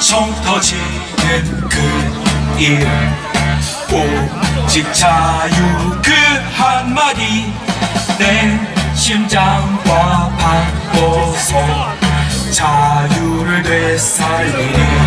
총 터지는 그 일. 오직 자유 그 한마디. 내 심장과 바꿔서 자유를 되살리네